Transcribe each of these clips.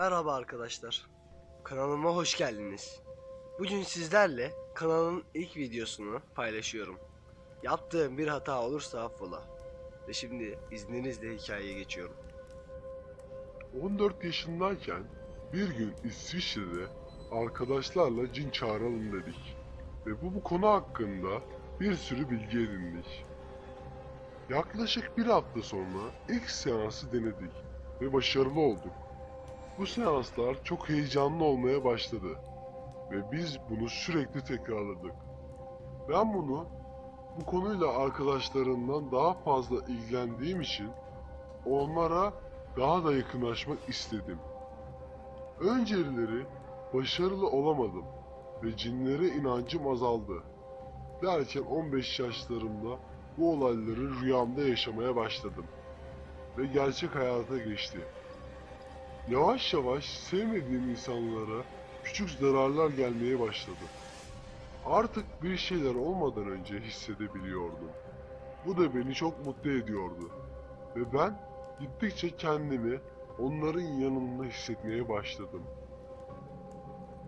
Merhaba arkadaşlar. Kanalıma hoş geldiniz. Bugün sizlerle kanalın ilk videosunu paylaşıyorum. Yaptığım bir hata olursa affola. Ve şimdi izninizle hikayeye geçiyorum. 14 yaşındayken bir gün İsviçre'de arkadaşlarla cin çağıralım dedik. Ve bu, bu konu hakkında bir sürü bilgi edindik. Yaklaşık bir hafta sonra ilk seansı denedik ve başarılı olduk. Bu seanslar çok heyecanlı olmaya başladı ve biz bunu sürekli tekrarladık. Ben bunu bu konuyla arkadaşlarımdan daha fazla ilgilendiğim için onlara daha da yakınlaşmak istedim. Önceleri başarılı olamadım ve cinlere inancım azaldı. Derken 15 yaşlarımda bu olayları rüyamda yaşamaya başladım ve gerçek hayata geçti. Yavaş yavaş sevmediğim insanlara küçük zararlar gelmeye başladı. Artık bir şeyler olmadan önce hissedebiliyordum. Bu da beni çok mutlu ediyordu. Ve ben Gittikçe kendimi onların yanında hissetmeye başladım.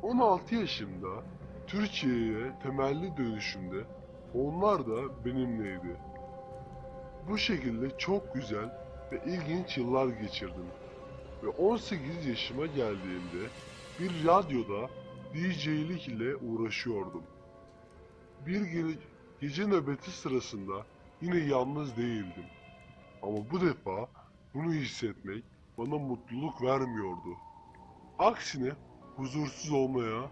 16 yaşımda Türkiye'ye temelli dönüşümde onlar da benimleydi. Bu şekilde çok güzel ve ilginç yıllar geçirdim. Ve 18 yaşıma geldiğimde bir radyoda DJ'lik ile uğraşıyordum. Bir ge- gece nöbeti sırasında yine yalnız değildim. Ama bu defa bunu hissetmek bana mutluluk vermiyordu. Aksine huzursuz olmaya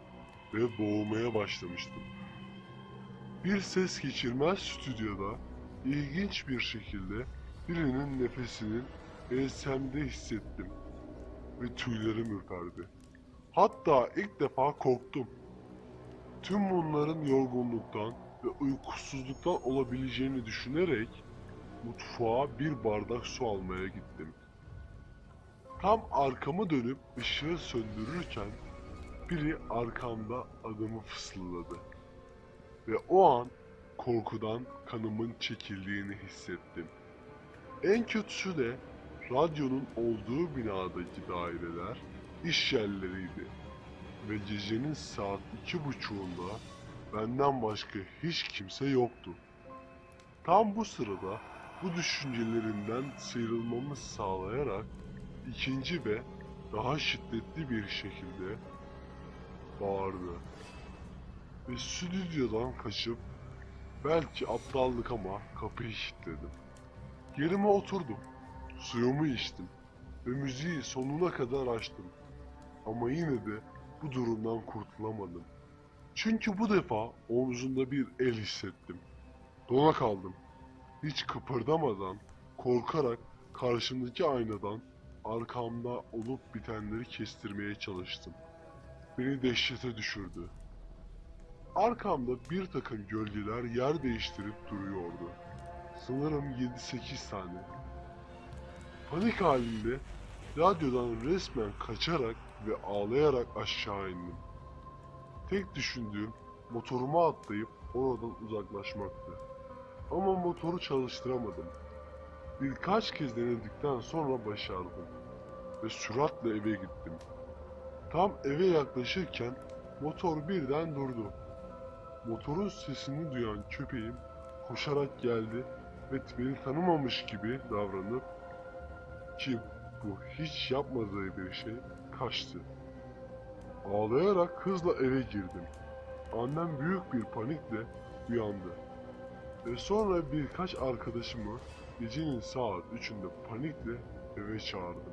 ve boğulmaya başlamıştım. Bir ses geçirmez stüdyoda ilginç bir şekilde birinin nefesinin ensemde hissettim ve tüylerim ürperdi. Hatta ilk defa korktum. Tüm bunların yorgunluktan ve uykusuzluktan olabileceğini düşünerek mutfağa bir bardak su almaya gittim. Tam arkamı dönüp ışığı söndürürken biri arkamda adımı fısıldadı. Ve o an korkudan kanımın çekildiğini hissettim. En kötüsü de radyonun olduğu binadaki daireler iş yerleriydi. Ve gecenin saat iki buçuğunda benden başka hiç kimse yoktu. Tam bu sırada bu düşüncelerinden sıyrılmamı sağlayarak ikinci ve daha şiddetli bir şekilde bağırdı. Ve stüdyodan kaçıp belki aptallık ama kapıyı kilitledim. Yerime oturdum. Suyumu içtim ve müziği sonuna kadar açtım. Ama yine de bu durumdan kurtulamadım. Çünkü bu defa omzunda bir el hissettim. Dona kaldım hiç kıpırdamadan, korkarak karşımdaki aynadan arkamda olup bitenleri kestirmeye çalıştım. Beni dehşete düşürdü. Arkamda bir takım gölgeler yer değiştirip duruyordu. Sanırım 7-8 tane. Panik halinde radyodan resmen kaçarak ve ağlayarak aşağı indim. Tek düşündüğüm motoruma atlayıp oradan uzaklaşmaktı. Ama motoru çalıştıramadım. Birkaç kez denedikten sonra başardım. Ve süratle eve gittim. Tam eve yaklaşırken motor birden durdu. Motorun sesini duyan köpeğim koşarak geldi ve beni tanımamış gibi davranıp ki bu hiç yapmadığı bir şey kaçtı. Ağlayarak hızla eve girdim. Annem büyük bir panikle uyandı. Ve sonra birkaç arkadaşımı gecenin saat 3'ünde panikle eve çağırdım.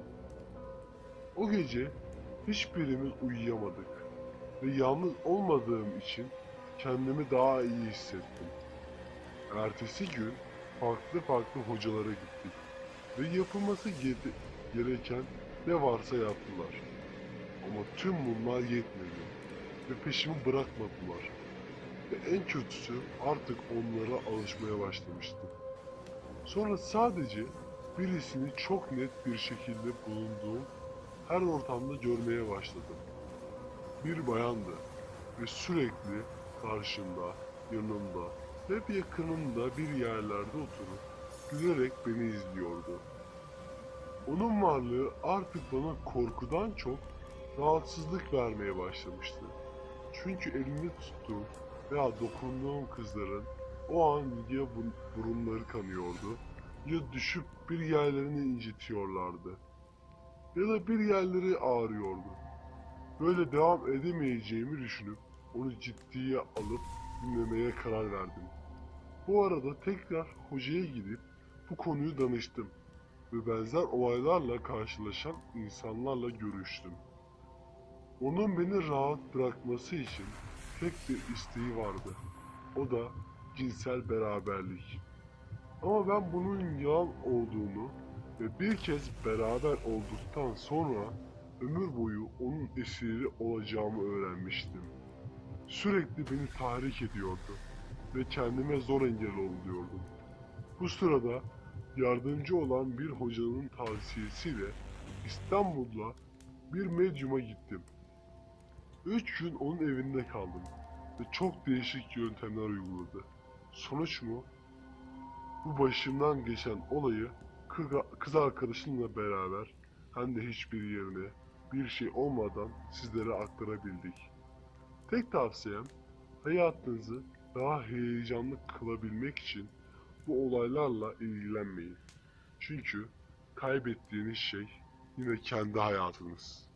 O gece hiçbirimiz uyuyamadık ve yalnız olmadığım için kendimi daha iyi hissettim. Ertesi gün farklı farklı hocalara gittik ve yapılması ge- gereken ne varsa yaptılar. Ama tüm bunlar yetmedi ve peşimi bırakmadılar. Ve en kötüsü artık onlara alışmaya başlamıştım. Sonra sadece birisini çok net bir şekilde bulunduğum her ortamda görmeye başladım. Bir bayandı ve sürekli karşımda, yanımda, hep yakınımda bir yerlerde oturup gülerek beni izliyordu. Onun varlığı artık bana korkudan çok rahatsızlık vermeye başlamıştı. Çünkü elini tuttuğum veya dokunduğum kızların o an ya bu- burunları kanıyordu ya düşüp bir yerlerini incitiyorlardı ya da bir yerleri ağrıyordu. Böyle devam edemeyeceğimi düşünüp onu ciddiye alıp dinlemeye karar verdim. Bu arada tekrar hocaya gidip bu konuyu danıştım ve benzer olaylarla karşılaşan insanlarla görüştüm. Onun beni rahat bırakması için tek bir isteği vardı. O da cinsel beraberlik. Ama ben bunun yalan olduğunu ve bir kez beraber olduktan sonra ömür boyu onun esiri olacağımı öğrenmiştim. Sürekli beni tahrik ediyordu ve kendime zor engel oluyordum. Bu sırada yardımcı olan bir hocanın tavsiyesiyle İstanbul'da bir medyuma gittim. Üç gün onun evinde kaldım ve çok değişik yöntemler uyguladı. Sonuç mu? Bu başımdan geçen olayı kı- kız arkadaşımla beraber hem de hiçbir yerine bir şey olmadan sizlere aktarabildik. Tek tavsiyem hayatınızı daha heyecanlı kılabilmek için bu olaylarla ilgilenmeyin. Çünkü kaybettiğiniz şey yine kendi hayatınız.